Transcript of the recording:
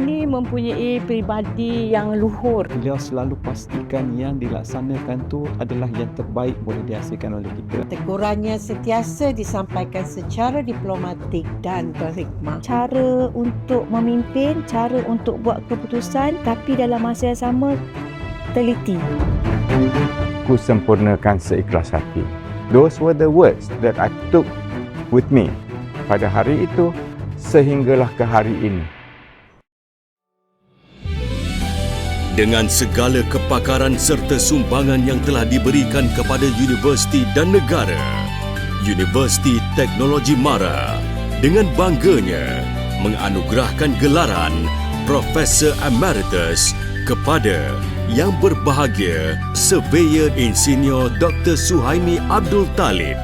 mempunyai peribadi yang luhur. Beliau selalu pastikan yang dilaksanakan tu adalah yang terbaik boleh dihasilkan oleh kita. Tegurannya sentiasa disampaikan secara diplomatik dan berhikmah. Cara untuk memimpin, cara untuk buat keputusan tapi dalam masa yang sama teliti. Ku sempurnakan seikhlas hati. Those were the words that I took with me pada hari itu sehinggalah ke hari ini. Dengan segala kepakaran serta sumbangan yang telah diberikan kepada universiti dan negara, Universiti Teknologi Mara dengan bangganya menganugerahkan gelaran Profesor Emeritus kepada Yang Berbahagia Surveyor Insinyur Dr. Suhaimi Abdul Talib